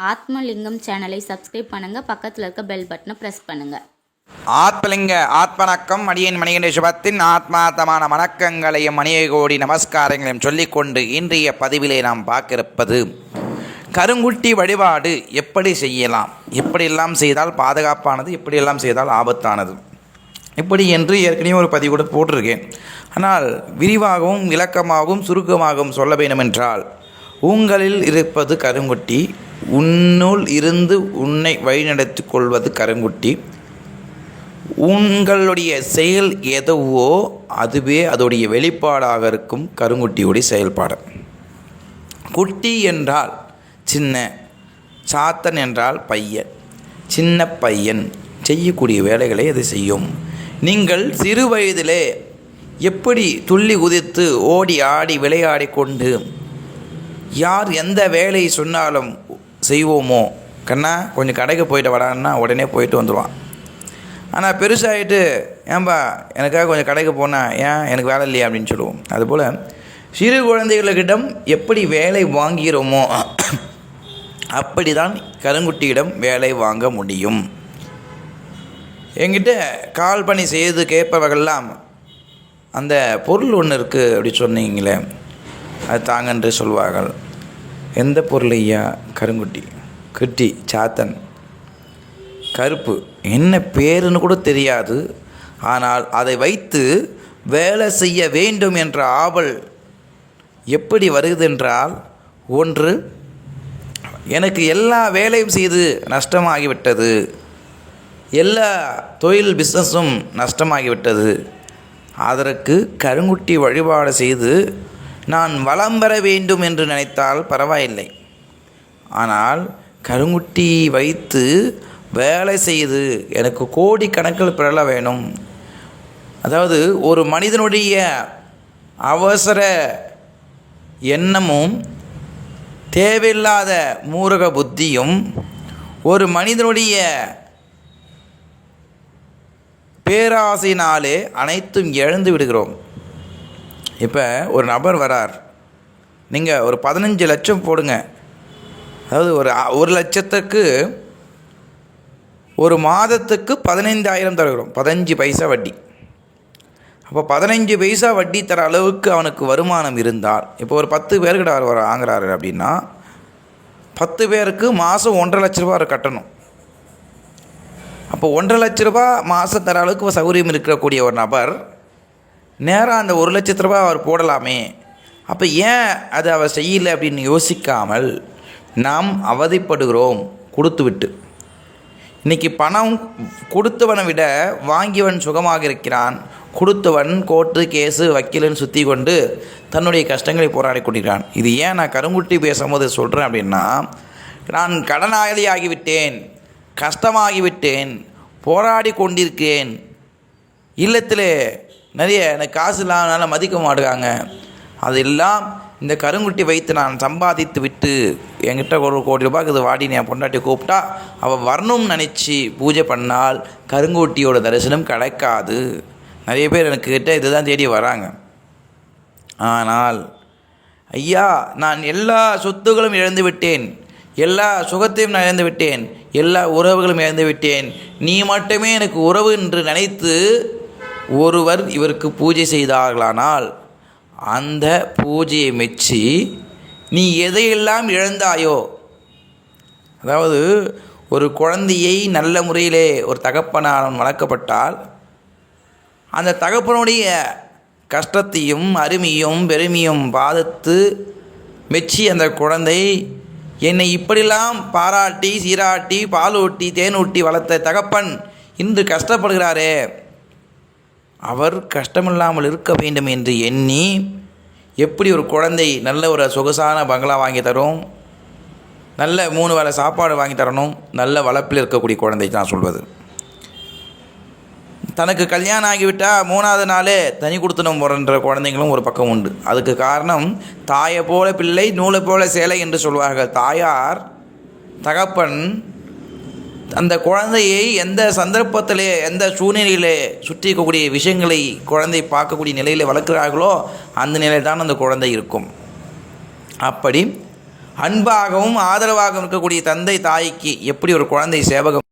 ஆத்மலிங்கம் சேனலை சப்ஸ்கிரைப் பண்ணுங்கள் பக்கத்தில் இருக்க பெல் பட்டனை ப்ரெஸ் பண்ணுங்கள் ஆத்மலிங்க ஆத்மணக்கம் மணியன் மணிகண்ட சுபத்தின் ஆத்மாத்தமான வணக்கங்களையும் மணியை கோடி நமஸ்காரங்களையும் சொல்லிக்கொண்டு இன்றைய பதிவிலே நாம் பார்க்கிருப்பது கருங்குட்டி வழிபாடு எப்படி செய்யலாம்? எப்படியெல்லாம் செய்தால் பாதுகாப்பானது? எப்படியெல்லாம் செய்தால் ஆபத்தானது? இப்படி என்று ஏற்கனவே ஒரு பதிவு கூட போட்டிருக்கேன். ஆனால் விரிவாகவும் விளக்கமாகவும் சுருக்கமாகவும் சொல்ல வேண்டுமென்றால் உங்களில் இருப்பது கருங்குட்டி உன்னுள் இருந்து உன்னை வழிநடத்தி கொள்வது கருங்குட்டி. உங்களுடைய செயல் எதுவோ அதுவே அதோடைய வெளிப்பாடாக இருக்கும் கருங்குட்டியுடைய செயல்பாடு. குட்டி என்றால் சின்ன சாத்தன் என்றால் பையன் சின்ன பையன் செய்யக்கூடிய வேலைகளை அது செய்யும். நீங்கள் சிறு வயதிலே எப்படி துள்ளி குதித்து ஓடி ஆடி விளையாடி கொண்டு யார் எந்த வேலையை சொன்னாலும் செய்வோமோ? கண்ணா கொஞ்சம் கடைக்கு போயிட்டு வரான்னா உடனே போயிட்டு வந்துடுவான் ஆனால் பெருசாகிட்டு ஏன்பா எனக்காக கொஞ்சம் கடைக்கு போனால் ஏன் எனக்கு வேலை இல்லையா அப்படின்னு சொல்லுவோம். அதுபோல் சிறு குழந்தைகளிடம் எப்படி வேலை வாங்கிறோமோ அப்படி தான் கருங்குட்டியிடம் வேலை வாங்க முடியும். என்கிட்ட கால் பண்ணி செய்து கேட்பவர்கள்லாம் அந்த பொருள் ஒன்று இருக்குது அப்படி சொன்னீங்களே அது தாங்கன்று சொல்வார்கள். எந்த பொருள் ஐயா கருங்குட்டி குட்டி சாத்தன்? கருப்பு. என்ன பேருன்னு கூட தெரியாது. ஆனால் அதை வைத்து வேலை செய்ய வேண்டும் என்ற ஆவல் எப்படி வருகிறது என்றால் ஒன்று எனக்கு எல்லா வேலையும் செய்து நஷ்டமாகிவிட்டது. எல்லா தொழில் பிஸ்னஸும் நஷ்டமாகிவிட்டது. அதற்கு கருங்குட்டி வழிபாடு செய்து நான் வளம் பெற வேண்டும் என்று நினைத்தால் பரவாயில்லை. ஆனால் கருங்குட்டி வைத்து வேலை செய்து எனக்கு கோடிக்கணக்கில் பிறல வேணும். அதாவது ஒரு மனிதனுடைய அவசர எண்ணமும் தேவையில்லாத மூரக புத்தியும் ஒரு மனிதனுடைய பேராசையினாலே அனைத்தும் இழந்து விடுகிறோம். இப்போ ஒரு நபர் வரார். நீங்கள் ஒரு பதினஞ்சு லட்சம் போடுங்க. அதாவது ஒரு ஒரு லட்சத்துக்கு ஒரு மாதத்துக்கு பதினைந்தாயிரம் தருகிறோம். பதினஞ்சு பைசா வட்டி. அப்போ பதினஞ்சு பைசா வட்டி தர அளவுக்கு அவனுக்கு வருமானம் இருந்தால் இப்போ ஒரு பத்து பேர்கிட்ட அவர் வாங்குறாரு அப்படின்னா பத்து பேருக்கு மாதம் ஒன்றரை லட்ச ரூபா அவர் கட்டணும். அப்போ ஒன்றரை லட்ச ரூபா மாதம் தர அளவுக்கு சௌகரியம் இருக்கக்கூடிய ஒரு நபர் நேராக அந்த ஒரு லட்சத்து ரூபா அவர் போடலாமே. அப்போ ஏன் அது அவர் செய்யலை அப்படின்னு யோசிக்காமல் நாம் அவதிப்படுகிறோம் கொடுத்து விட்டு இன்றைக்கி பணம் கொடுத்தவனை விட வாங்கியவன் சுகமாக இருக்கிறான். கொடுத்தவன் கோர்ட்டு கேஸு வக்கீலுன்னு சுற்றி கொண்டு தன்னுடைய கஷ்டங்களை போராடி கொண்டிருக்கிறான். இது ஏன் நான் கருங்குட்டி பேசும்போது சொல்கிறேன் அப்படின்னா நான் கடனாளி ஆகிவிட்டேன் கஷ்டமாகிவிட்டேன் போராடி கொண்டிருக்கேன் இல்லத்தில் நிறைய எனக்கு காசு இல்லாதனால மதிக்க மாட்டுக்காங்க அதெல்லாம் இந்த கருங்குட்டி வைத்து நான் சம்பாதித்து விட்டு என்கிட்ட ஒரு கோடி ரூபாய்க்கு இது வாடி என் பொண்டாட்டி கூப்பிட்டா அவள் வரணும்னு நினச்சி பூஜை பண்ணால் கருங்குட்டியோட தரிசனம் கிடைக்காது. நிறைய பேர் எனக்கு கிட்ட இதுதான் தேடி வராங்க. ஆனால் ஐயா நான் எல்லா சொத்துகளும் இழந்து விட்டேன். எல்லா சுகத்தையும் நான் இழந்து விட்டேன். எல்லா உறவுகளும் இழந்து விட்டேன். நீ மட்டுமே எனக்கு உறவு என்று நினைத்து ஒருவர் இவருக்கு பூஜை செய்தார்களானால் அந்த பூஜையை மெச்சி நீ எதையெல்லாம் இழந்தாயோ அதாவது ஒரு குழந்தையை நல்ல முறையிலே ஒரு தகப்பனான் வளர்க்கப்பட்டால் அந்த தகப்பனுடைய கஷ்டத்தையும் அருமையும் பெருமையும் பாதித்து மெச்சி அந்த குழந்தை என்னை இப்படிலாம் பாராட்டி சீராட்டி பாலூட்டி தேனூட்டி வளர்த்த தகப்பன் இன்று கஷ்டப்படுகிறாரே. அவர் கஷ்டமில்லாமல் இருக்க வேண்டும் என்று எண்ணி எப்படி ஒரு குழந்தை நல்ல ஒரு சொகுசான பங்களா வாங்கி தரும்? நல்ல மூணு வேளை சாப்பாடு வாங்கி தரணும்? நல்ல வளர்ப்பில் இருக்கக்கூடிய குழந்தை நான் சொல்வது. தனக்கு கல்யாணம் ஆகிவிட்டால் மூணாவது நாளே தனி கொடுத்தனும் போகிற குழந்தைங்களும் ஒரு பக்கம் உண்டு. அதுக்கு காரணம் தாயை போல பிள்ளை நூலை போல சேலை என்று சொல்வார்கள். தாயார் தகப்பன் அந்த குழந்தையை எந்த சந்தர்ப்பத்திலே எந்த சூழ்நிலையிலே சுற்றி இருக்கக்கூடிய விஷயங்களை குழந்தை பார்க்கக்கூடிய நிலையில் வளர்க்குறார்களோ அந்த நிலையில் தான் அந்த குழந்தை இருக்கும். அப்படி அன்பாகவும் ஆதரவாகவும் இருக்கக்கூடிய தந்தை தாய்க்கு எப்படி ஒரு குழந்தை சேவகம்